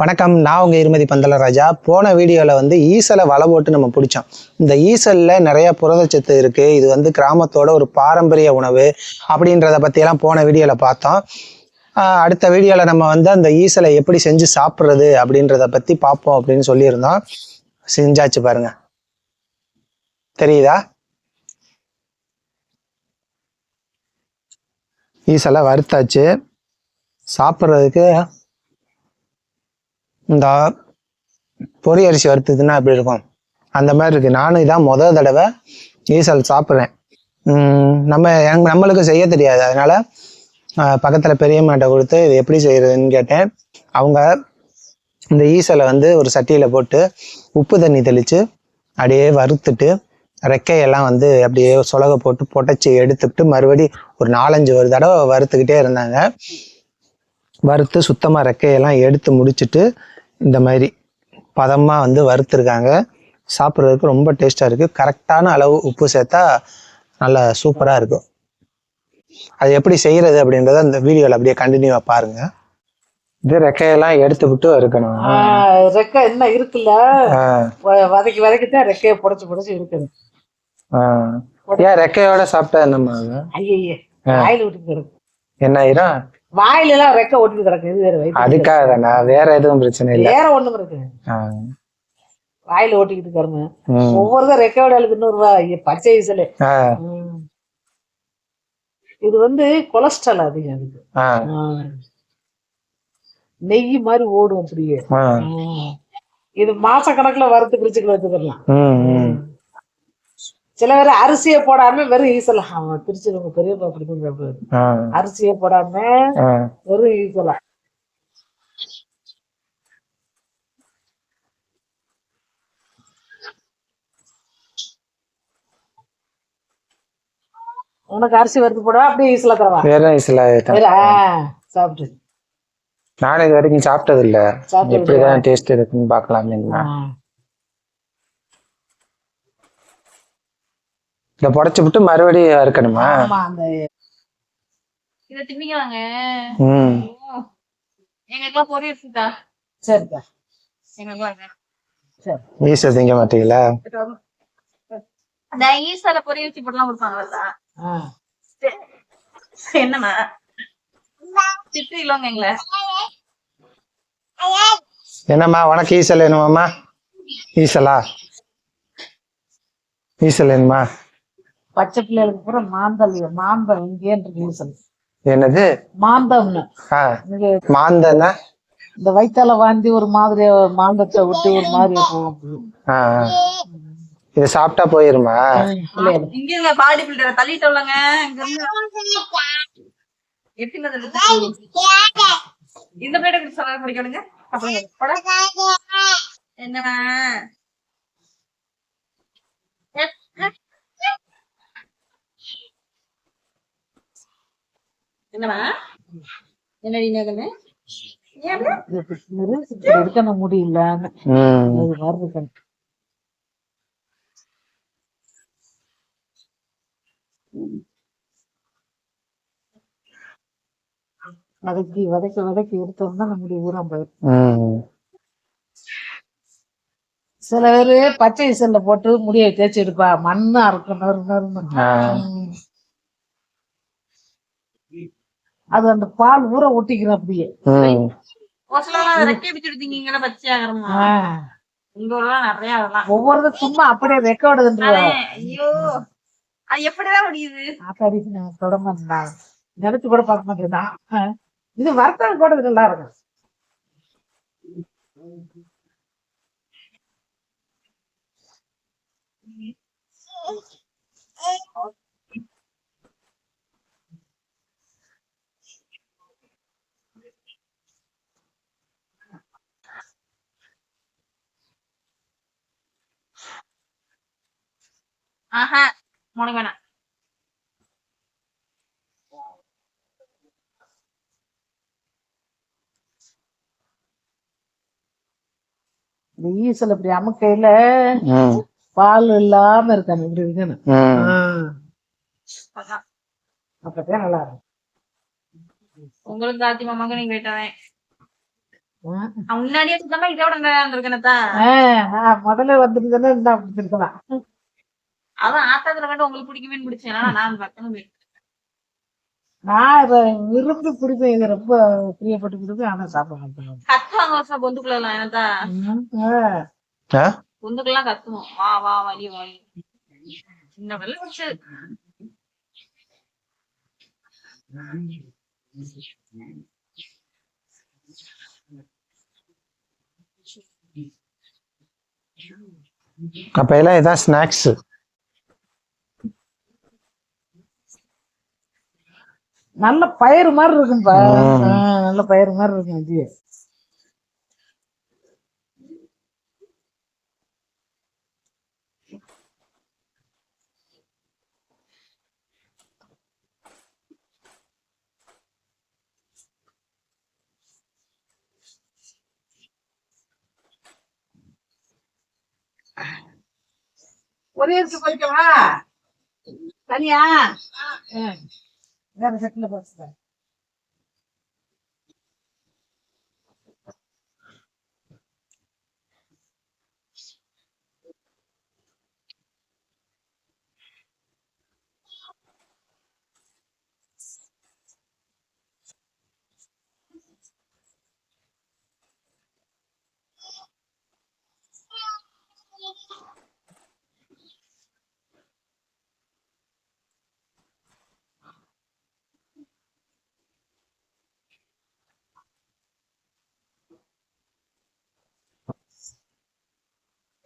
வணக்கம் நான் உங்கள் இருமதி பந்தலராஜா போன வீடியோவில் வந்து ஈசலை வலை போட்டு நம்ம பிடிச்சோம். இந்த ஈசலில் நிறைய புரதச்சத்து இருக்குது இது வந்து கிராமத்தோட ஒரு பாரம்பரிய உணவு அப்படின்றத பற்றியெல்லாம் போன வீடியோவில் பார்த்தோம். அடுத்த வீடியோவில் நம்ம வந்து அந்த ஈசலை எப்படி செஞ்சு சாப்பிட்றது அப்படின்றத பற்றி பார்ப்போம் அப்படின்னு சொல்லியிருந்தோம். செஞ்சாச்சு பாருங்க. தெரியுதா? ஈசலை வறுத்தாச்சு. சாப்பிட்றதுக்கு இந்த பொரி அரிசி வறுத்ததுன்னா எப்படி இருக்கும்? அந்த மாதிரி இருக்கு. நானும் இதான் முத தடவை ஈசல் சாப்பிட்றேன். உம் நம்ம நம்மளுக்கு செய்ய தெரியாது. அதனால ஆஹ், பக்கத்துல பெரியம்மாட்ட கொடுத்து இது எப்படி செய்யறதுன்னு கேட்டேன். அவங்க இந்த ஈசலை வந்து ஒரு சட்டியில போட்டு உப்பு தண்ணி தெளிச்சு அப்படியே வறுத்துட்டு ரெக்கையெல்லாம் வந்து அப்படியே சொலக போட்டு பொட்டச்சி எடுத்துக்கிட்டு மறுபடி ஒரு நாலஞ்சு ஒரு தடவை வறுத்துக்கிட்டே இருந்தாங்க. வறுத்து சுத்தமாக ரெக்கையெல்லாம் எடுத்து முடிச்சுட்டு இந்த மாதிரி பதமாக வந்து வறுத்துருக்காங்க. சாப்பிட்றதுக்கு ரொம்ப டேஸ்ட்டாக இருக்குது கரெக்டான அளவு உப்பு சேர்த்தா நல்லா சூப்பராக இருக்கும். அது எப்படி செய்கிறது அப்படின்றத அந்த வீடியோவில் அப்படியே கண்டினியூவாக பாருங்க. இது ரெக்கையெல்லாம் எடுத்து விட்டு வறுக்கணும். ஆஹ் ரெக்கை என்ன இருக்குல்ல? வதக்கி வதக்கி தான் ரெக்கையை புடைச்சு புடைச்சு இருக்குது. ஏன் ரெக்கையோட சாப்பிட்டா என்னம்மா? ஐயே ஆ. வாயில விட்டு என்ன ஆயிரும்? வாயில எல்லாம் ரெக்கை ஒட்டி கிடக்கு இது வேற வயித்து அதுக்காக தானே வேற எதுவும் பிரச்சனை இல்லை. வேற ஒண்ணும் இருக்கு. வாயில ஒட்டிக்கிட்டு இருக்காருங்க. ம். ஒவ்வொருத்தர் ரெக்கையோட ரூபாய் ஐயே, பச்சை ம். இது வந்து கொலஸ்ட்ரால் அதிகம் ஆ. நெய் மாதிரி ஓடும் அப்படியே. இது மாச கணக்குல வறுத்து பிரிச்சுக்கல வச்சுக்கலாம். சில பேர் அரிசியை போடாம வெறும் ஈசலா. அவன் பிரிச்சு பெரியப்பா பிடிக்கும் அரிசியை போடாம. வெறும் ஈசலா. உனக்கு அரிசி வறுத்து போடவா அப்படியே ஈசலா தரவா? வெறும் ஆ, சாப்பிட்டு நானும் இது வரைக்கும் சாப்பிட்டது இல்ல எப்படிதான் டேஸ்ட் இருக்குன்னு பார்க்கலாமே இத புடைச்சு விட்டு மறுபடியும் இருக்கணுமா ஆமா அந்த இத திம்பிக்கலாங்க ம். எங்களுக்குலாம் பொரியல் இருக்குதா? சரிப்பா எங்களுக்குலாம் வேணும். சரி. ஈஸியா திங்க மாட்டீங்களா? அந்த ஈசால பொரியல் வச்சு போட்டுலாம் கொடுப்பாங்கல்ல. ஆ. என்னண்ணா திட்டு இல்லோங்க எங்களை. என்னம்மா உனக்கு ஈசல் வேணுமாம்மா? ஈசலா ஈசல் வேணுமா? பச்சை பிள்ளைகளுக்கு பூரா மாந்தல் மாந்தம் இருக்கு ஈசல் என்னது? மாந்தம்னு. மாந்தன்னா? இந்த வயித்தால வாந்தி ஒரு மாதிரி மாந்தத்தை விட்டு ஒரு மாதிரி போகும். இது சாப்பிட்டா போயிருமா? இங்க பாடி பில்டரை தள்ளிட்டு உள்ளங்க இங்க இருந்து எத்தனை தள்ளி இந்த குடிச்சு சொன்னா குடிக்கணுங்க அப்புறம் என்னண்ணா என்னடி இப்படி இருக்கணும் முடியல. வதக்கி வதக்கி வதக்கி எடுத்தோம்னா நம்ம முடி ஊறாம போயிடும். சில பேரு பச்சை இசல்ல போட்டு முடியை தேய்ச்சி எடுப்பா. மண்ணா இருக்கும். நறு நறுன்னு. அது அந்த பால் ஊற ஒட்டிக்கணும் அப்படியே ஒவ்வொருத்தரும் சும்மா அப்படியே ரெக்கார்டு ஐயோ. அது எப்படிதான் முடியுது? ஆத்தாடி நான் தொட மாட்டேன் நினைச்சு கூட பார்க்க மாட்டேன் இது வறுத்தது கூட நல்லா இருக்கும். ஆஹா உனக்கு வேணாம். ஈசல் அமுக்கையில ம் பால் இல்லாம இருக்கணும் இப்படி அதான். அப்பதான் நல்லா இருக்கும். உங்களுக்கு கார்த்தி மாமாக்கு நீங்க போயிட்டாவே ம். அவன் முன்னாடியே சுத்தமா இதோட நல்லா இருந்திருக்கேனத்தா. முதல்ல வந்துருந்தா இந்த பிடிச்சிருக்கலாம் அதான் ஆத்தாத்துல கண்டு உங்களுக்கு பிடிக்குமே பிடிச்சேன் நான் பக்கம் நான் விரும்பி பிடிப்பேன் இதை ரொம்ப பிரியப்பட்டு பிடிப்பேன் ஆனா சாப்பிட மாட்டேன். கத்துவாங்க வருஷம் பொந்துக்குள்ள எல்லாம். ஆ? பொந்துக்கெல்லாம் கத்துவோம். வா வா வலி வலி. சின்ன அப்ப எல்லாம் இதான் ஸ்நாக்ஸ் நல்ல பயிர் மாதிரி. ஆ, நல்ல பயிர் மாதிரி இருக்கும் இது. ஒரே போய்க்கவா? தனியா? ஆ. வேற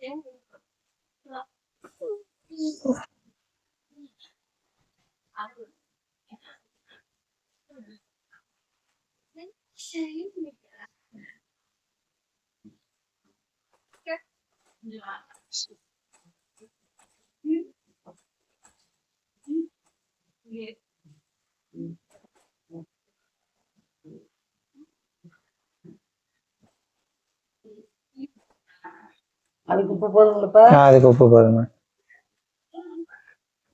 Yeah. அதுக்கு இப்ப போதுங்களப்பா ஆ, அதுக்கு உப்பு போதுமா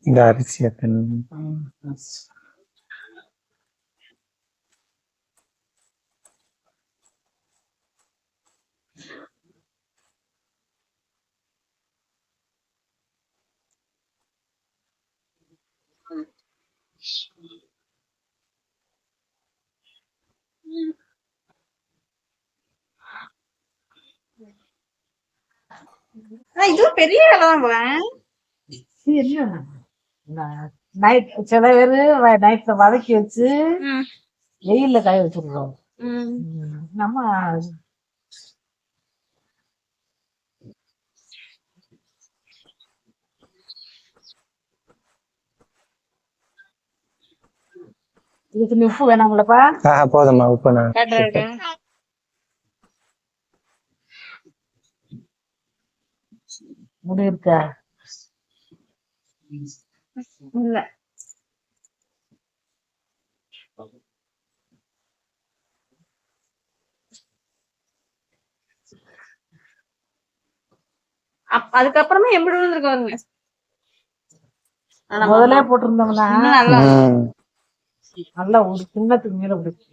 இந்த அரிசி எத்தனை இது பெரிய வேலை தான் போறேன் இது என்ன நைட் சில பேரு நைட்ல வதக்கி வச்சு வெயில்ல காய வச்சிருக்கோம். நம்ம இதுக்கு நீ உப்பு வேணாங்களப்பா போதும்மா உப்பு நான் முடி இருக்கா? இல்ல. அப்- அதுக்கப்புறமா எப்படி விழுந்திருக்கு பாருங்க ஆனா முதல்ல போட்டிருந்தோம்னா? நல்லா ஒரு கிண்ணத்துக்கு மேல பிடிக்கும்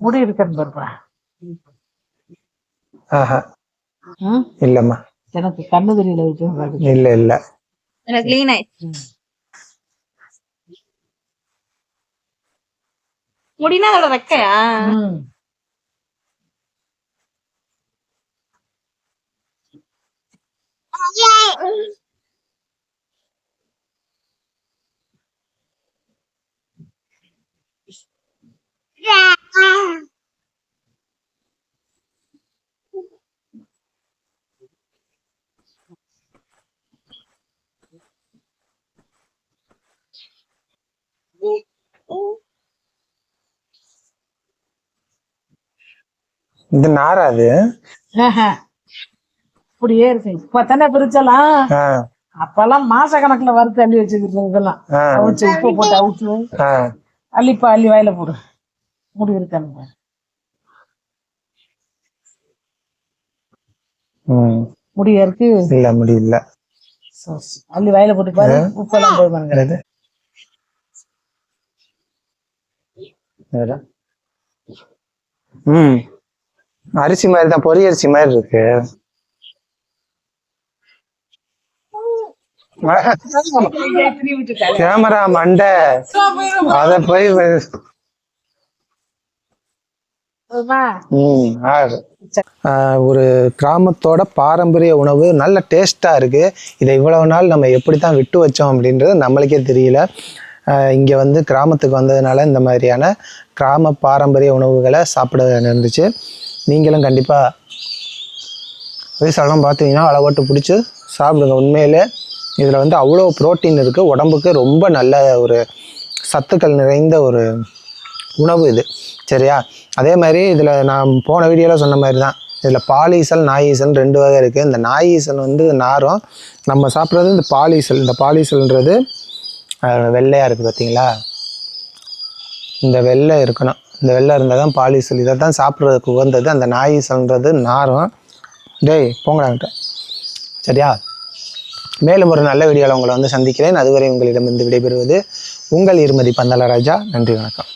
முடி இருக்கன்னு பாருப்பா ஆஹா? இல்லம்மா. எனக்கு கண்ணு தெரியல இல்ல இல்ல. எனக்கு க்ளீன் ஆயிடுச்சு முடினா அதோட ரெக்கையா? ம். இது நாராது ஆஹா. இப்படியே இருக்கு. இப்பதானே பிரிச்சலாம் ஆ. அப்பெல்லாம் மாச கணக்குல வறுத்து அள்ளி வச்சுக்கிட்டு இதெல்லாம் அவிச்சு உப்பு போட்டு அவிச்சு. அள்ளிப்பா அள்ளி வாயில போடு. முடி. ம். முடியா இருக்கு? இல்ல முடியல அள்ளி வாயில போட்டு பாரு. உப்பெல்லாம் போய் பாருங்க. ம். அரிசி மாதிரி தான் பொரி அரிசி மாதிரி இருக்கு. கேமரா மண்டை. அத போய் ஒரு கிராமத்தோட பாரம்பரிய உணவு நல்ல டேஸ்டா இருக்கு. இதை இவ்வளவு நாள் நம்ம எப்படி தான் விட்டு வச்சோம் அப்படின்றது நம்மளுக்கே தெரியல. ஆஹ் இங்க வந்து கிராமத்துக்கு வந்ததுனால இந்த மாதிரியான கிராம பாரம்பரிய உணவுகளை சாப்பிட இருந்துச்சு நீங்களும் கண்டிப்பாக வயசாலாம் பார்த்தீங்கன்னா அளவட்டு பிடிச்சி சாப்பிடுங்க. உண்மையிலே இதில் வந்து அவ்வளோ ப்ரோட்டீன் இருக்குது உடம்புக்கு ரொம்ப நல்ல ஒரு சத்துக்கள் நிறைந்த ஒரு உணவு இது. சரியா? அதே மாதிரி இதில் நான் போன வீடியோவில் சொன்ன மாதிரி தான். இதில் பாலீசல் நாயீசல் ரெண்டு வகை இருக்குது இந்த நாயீசல் வந்து நாரும் நம்ம சாப்பிட்றது இந்த பாலீசல். இந்த பாலீசல்ன்றது வெள்ளையாக இருக்குது பார்த்தீங்களா இந்த வெள்ளை இருக்கணும். இந்த வெள்ளை இருந்தால் தான் பாலிசல் இதை தான் சாப்பிட்றதுக்கு உகந்தது அந்த நாயீசல்ன்றது நாரும். டேய் போங்கடாங்கிட்ட சரியா? மேலும் ஒரு நல்ல வீடியோவில் உங்களை வந்து சந்திக்கிறேன். அதுவரை உங்களிடமிருந்து விடைபெறுவது உங்கள் இருமதி பந்தலராஜா நன்றி வணக்கம்.